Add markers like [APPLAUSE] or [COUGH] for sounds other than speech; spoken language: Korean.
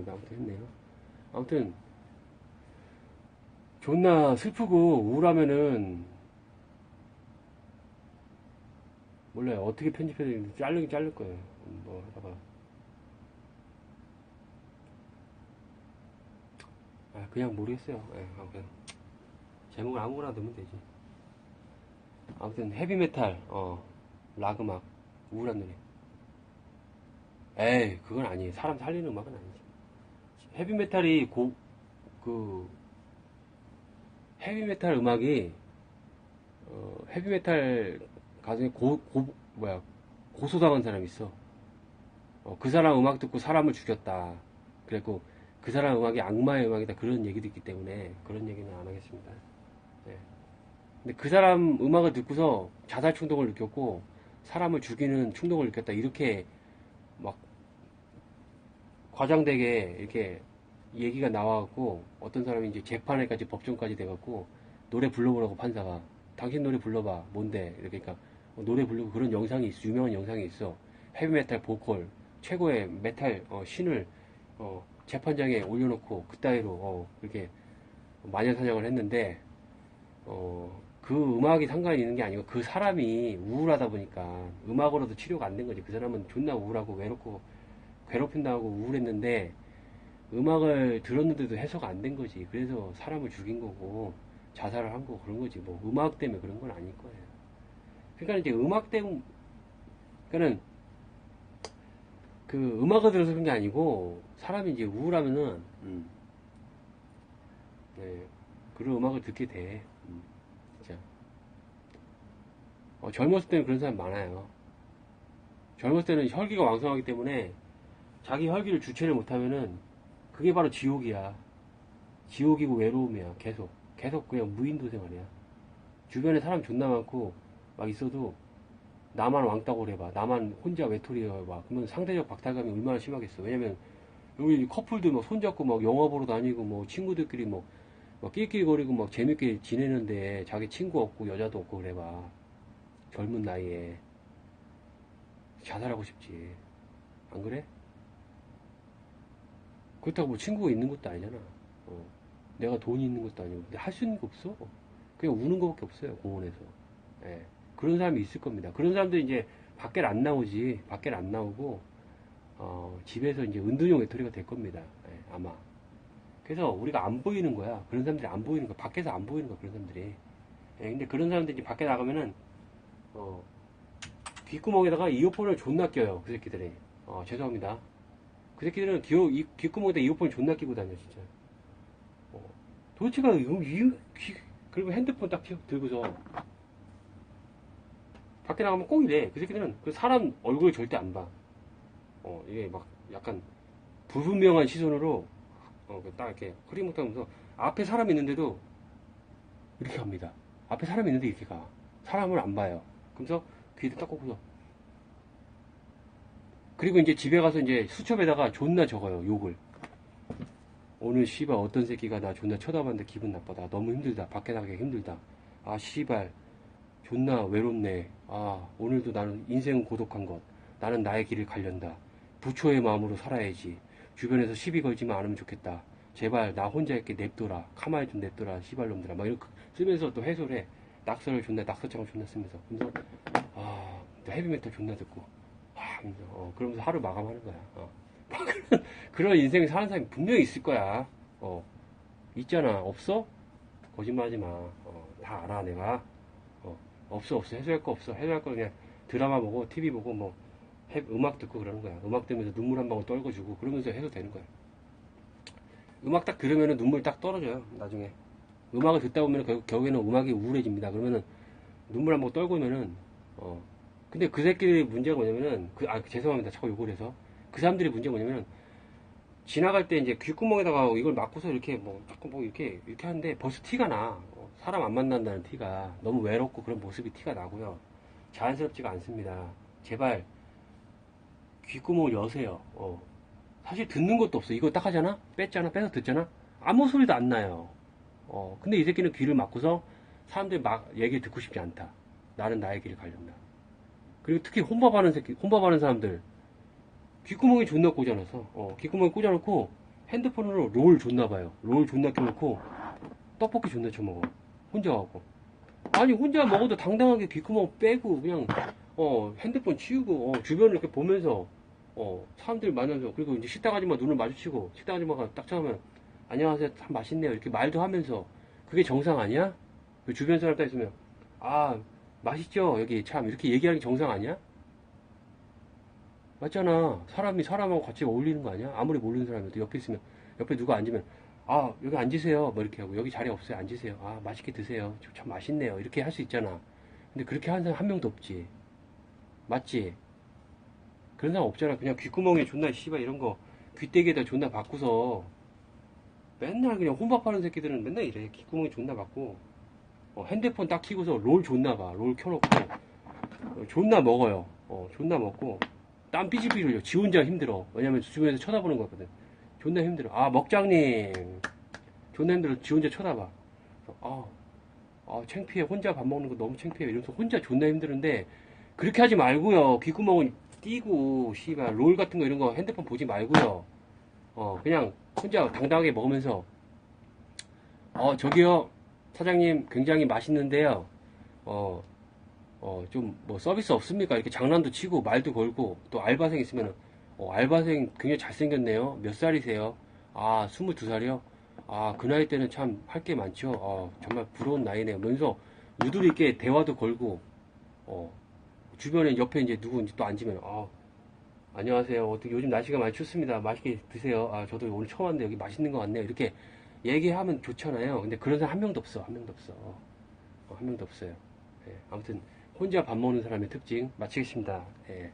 모르겠는데 아무튼 했네요. 아무튼 존나 슬프고 우울하면은 몰라요. 어떻게 편집해야 되는지 자르긴 자를 거예요. 뭐 하다가 아 그냥 모르겠어요. 예, 아무튼 제목을 아무거나 넣으면 되지. 아무튼 헤비메탈, 어, 락 음악, 우울한 노래. 에이, 그건 아니에요. 사람 살리는 음악은 아니지. 헤비메탈이 고, 그, 헤비메탈 음악이, 어, 헤비메탈 가수에 고, 고, 뭐야, 고소당한 사람이 있어. 어, 그 사람 음악 듣고 사람을 죽였다. 그랬고, 그 사람 음악이 악마의 음악이다. 그런 얘기도 있기 때문에, 그런 얘기는 안 하겠습니다. 예. 근데 그 사람 음악을 듣고서 자살 충동을 느꼈고 사람을 죽이는 충동을 느꼈다 이렇게 막 과장되게 이렇게 얘기가 나와갖고 어떤 사람이 이제 재판에까지 법정까지 돼갖고 노래 불러보라고 판사가 당신 노래 불러봐 뭔데 이렇게 그러니까 노래 부르고 그런 영상이 있어 유명한 영상이 있어 헤비메탈 보컬 최고의 메탈 어, 신을 어, 재판장에 올려놓고 그따위로 어, 이렇게 마녀사냥을 했는데 어, 그 음악이 상관이 있는 게 아니고 그 사람이 우울하다 보니까 음악으로도 치료가 안 된 거지. 그 사람은 존나 우울하고 외롭고 괴롭힌다고 우울했는데 음악을 들었는데도 해소가 안 된 거지. 그래서 사람을 죽인 거고 자살을 한 거고 그런 거지. 뭐 음악 때문에 그런 건 아닐 거예요. 그러니까 이제 음악 때문에 그러니까는 그 음악을 들어서 그런 게 아니고 사람이 이제 우울하면은 음, 네, 그런 음악을 듣게 돼. 음, 진짜. 어, 젊었을 때는 그런 사람 많아요. 젊었을 때는 혈기가 왕성하기 때문에 자기 혈기를 주체를 못하면은 그게 바로 지옥이야. 지옥이고 외로움이야. 계속. 계속 그냥 무인도 생 활이야. 주변에 사람 존나 많고 막 있어도 나만 왕따고 해봐. 나만 혼자 외톨이 해봐. 그러면 상대적 박탈감이 얼마나 심하겠어. 왜냐면 여기 커플들 막 손잡고 막 영화 보러 다니고 뭐 친구들끼리 뭐막 낄낄거리고 막 재밌게 지내는데 자기 친구 없고 여자도 없고 그래봐. 젊은 나이에 자살하고 싶지. 안 그래? 그렇다고 뭐 친구가 있는 것도 아니잖아. 어. 내가 돈이 있는 것도 아니고. 근데 할 수 있는 거 없어. 그냥 우는 거밖에 없어요, 공원에서. 예. 그런 사람이 있을 겁니다. 그런 사람들이 이제 밖에 안 나오지. 밖에 안 나오고, 어, 집에서 이제 은둔형 외톨이가 될 겁니다. 예, 아마. 그래서 우리가 안 보이는 거야. 그런 사람들이 안 보이는 거야. 밖에서 안 보이는 거야, 그런 사람들이. 예, 근데 그런 사람들이 이제 밖에 나가면은, 어, 귓구멍에다가 이어폰을 존나 껴요. 그 새끼들이. 어, 죄송합니다. 그 새끼들은 귀, 이, 귓구멍에다 이어폰을 존나 끼고 다녀, 진짜. 어, 도대체가, 이거, 이, 귀, 그리고 핸드폰 딱 펴- 들고서. 밖에 나가면 꼭 이래. 그 새끼들은 그 사람 얼굴 절대 안 봐. 어, 이게 막 약간 불분명한 시선으로, 어, 그딱 이렇게 흐리묵 하면서 앞에 사람 있는데도 이렇게 합니다. 앞에 사람 있는데 이렇게 가. 사람을 안 봐요. 그래서 귀를 딱 꽂고서. 그리고 이제 집에 가서 이제 수첩에다가 존나 적어요, 욕을. 오늘 씨발 어떤 새끼가 나 존나 쳐다봤는데 기분 나쁘다. 너무 힘들다. 밖에 나가기 힘들다. 아, 씨발. 존나 외롭네. 아, 오늘도 나는 인생은 고독한 것. 나는 나의 길을 가련다. 부초의 마음으로 살아야지. 주변에서 시비 걸지만 않으면 좋겠다. 제발 나 혼자 있게 냅둬라. 가만히 좀 냅둬라. 씨발놈들아. 막 이렇게 쓰면서 또 해소를 해. 낙서를 존나, 낙서장을 존나 쓰면서. 그래서, 아, 또 헤비메탈 존나 듣고. 아, 하면서, 어, 그러면서 하루 마감하는 거야. 어. [LAUGHS] 그런, 그런 인생 사는 사람이 분명히 있을 거야. 어. 있잖아. 없어? 거짓말 하지 마. 어, 다 알아, 내가. 어, 없어, 없어. 해소할 거 없어. 해소할 거 그냥 드라마 보고, TV 보고, 뭐, 해- 음악 듣고 그러는 거야. 음악 들으면서 눈물 한 방울 떨궈주고, 그러면서 해소되는 거야. 음악 딱 들으면 눈물 딱 떨어져요, 나중에. 음악을 듣다 보면 결국, 결국에는 음악이 우울해집니다. 그러면은 눈물 한방 떨구면은, 어. 근데 그 새끼의 문제가 뭐냐면은, 그, 아, 죄송합니다. 자꾸 욕을 해서. 그 사람들의 문제가 뭐냐면, 지나갈 때 이제 귓구멍에다가 이걸 막고서 이렇게 뭐, 자꾸 뭐 이렇게, 이렇게 하는데 벌써 티가 나. 어, 사람 안 만난다는 티가. 너무 외롭고 그런 모습이 티가 나고요. 자연스럽지가 않습니다. 제발, 귓구멍을 여세요. 어. 사실 듣는 것도 없어. 이거 딱 하잖아? 뺐잖아? 빼서 듣잖아? 아무 소리도 안 나요. 어. 근데 이 새끼는 귀를 막고서 사람들이 막 얘기 듣고 싶지 않다. 나는 나의 길을 가련다. 그리고 특히 혼밥하는 새끼, 혼밥하는 사람들. 귓구멍이 존나 꽂아놔서, 어, 귓구멍에 꽂아놓고, 핸드폰으로 롤 존나 봐요. 롤 존나 켜놓고 떡볶이 존나 쳐먹어. 혼자 하고. 아니 혼자 먹어도 당당하게 귓구멍 빼고 그냥 어 핸드폰 치우고 어, 주변을 이렇게 보면서 어 사람들 만나서 그리고 이제 식당 아줌마 눈을 마주치고 식당 아줌마가 딱 쳐다보면 안녕하세요 참 맛있네요 이렇게 말도 하면서 그게 정상 아니야? 그 주변 사람 딱 있으면 아 맛있죠? 여기 참 이렇게 얘기하는 게 정상 아니야? 맞잖아. 사람이 사람하고 같이 어울리는 거 아니야? 아무리 모르는 사람이어도 옆에 있으면 옆에 누가 앉으면 아 여기 앉으세요. 뭐 이렇게 하고 여기 자리 없어요. 앉으세요. 아 맛있게 드세요. 저참 맛있네요. 이렇게 할 수 있잖아. 근데 그렇게 하는 사람 한 명도 없지. 맞지? 그런 사람 없잖아. 그냥 귓구멍에 존나 씨발 이런 거 귀때기에다 존나 바꾸서 맨날 그냥 혼밥하는 새끼들은 맨날 이래. 귓구멍에 존나 받고 어, 핸드폰 딱 키고서 롤 존나 봐 롤 켜놓고. 어, 존나 먹어요. 어, 존나 먹고. 땀 삐질삐질 흘려 지 혼자 힘들어. 왜냐면 주변에서 쳐다보는 거거든. 존나 힘들어. 아 먹장님. 존나 힘들어. 지 혼자 쳐다봐. 아, 아 창피해. 혼자 밥 먹는 거 너무 창피해. 이러면서 혼자 존나 힘드는데 그렇게 하지 말고요. 귓구멍은 띄고 씨발 롤 같은 거 이런 거 핸드폰 보지 말고요. 어 그냥 혼자 당당하게 먹으면서. 어 저기요 사장님 굉장히 맛있는데요 어 어, 좀, 뭐, 서비스 없습니까? 이렇게 장난도 치고, 말도 걸고, 또 알바생 있으면은, 어, 알바생 굉장히 잘생겼네요. 몇 살이세요? 아, 22살이요? 아, 그 나이 때는 참 할 게 많죠. 어, 정말 부러운 나이네요. 면서 유두리 있게 대화도 걸고, 어, 주변에 옆에 이제 누구 이제 또 앉으면, 아, 안녕하세요. 어떻게 요즘 날씨가 많이 춥습니다. 맛있게 드세요. 아, 저도 오늘 처음 왔는데 여기 맛있는 것 같네요. 이렇게 얘기하면 좋잖아요. 근데 그런 사람 한 명도 없어. 한 명도 없어. 어, 한 명도 없어요. 예, 아무튼 혼자 밥 먹는 사람의 특징 마치겠습니다. 예.